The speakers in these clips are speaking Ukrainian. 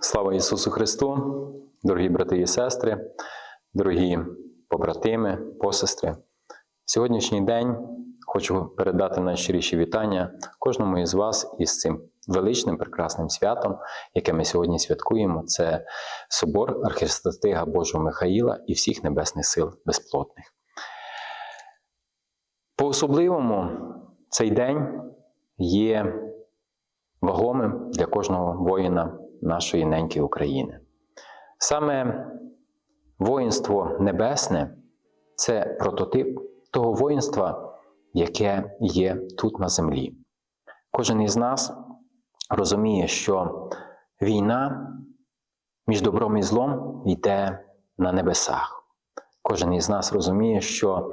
Слава Ісусу Христу, дорогі брати і сестри, дорогі побратими, посестри. Сьогоднішній день хочу передати найщиріші вітання кожному із вас із цим величним прекрасним святом, яке ми сьогодні святкуємо. Це собор архістратига Божого Михаїла і всіх небесних сил безплотних. По особливому цей день є вагомим для кожного воїна нашої неньки України. Саме воїнство небесне це прототип того воїнства, яке є тут на землі. Кожен із нас розуміє, що війна між добром і злом йде на небесах. Кожен із нас розуміє, що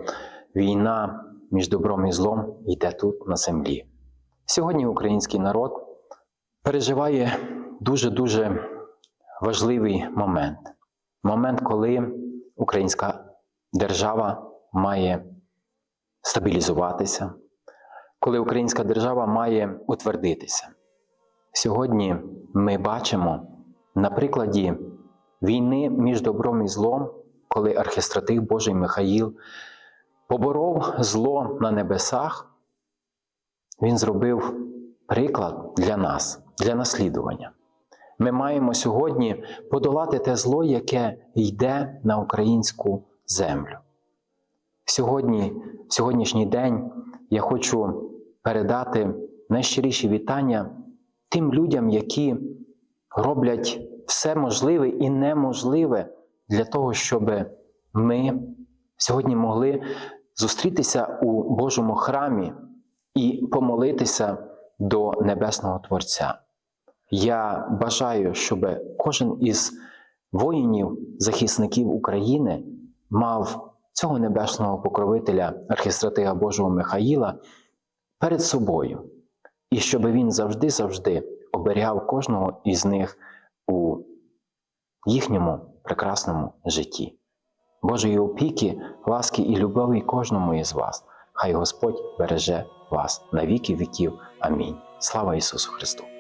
війна між добром і злом йде тут на землі. Сьогодні український народ переживає дуже-дуже важливий момент. Момент, коли українська держава має стабілізуватися, коли українська держава має утвердитися. Сьогодні ми бачимо на прикладі війни між добром і злом, коли архістратиг Божий Михаїл поборов зло на небесах, він зробив приклад для нас, для наслідування. Ми маємо сьогодні подолати те зло, яке йде на українську землю. Сьогодні, в сьогоднішній день я хочу передати найщиріші вітання тим людям, які роблять все можливе і неможливе для того, щоб ми сьогодні могли зустрітися у Божому храмі і помолитися до Небесного Творця. Я бажаю, щоб кожен із воїнів, захисників України мав цього небесного покровителя, архістратига Божого Михаїла перед собою, і щоб він завжди-завжди оберігав кожного із них у їхньому прекрасному житті. Божої опіки, ласки і любові кожному із вас. Хай Господь береже вас на віки віків. Амінь. Слава Ісусу Христу!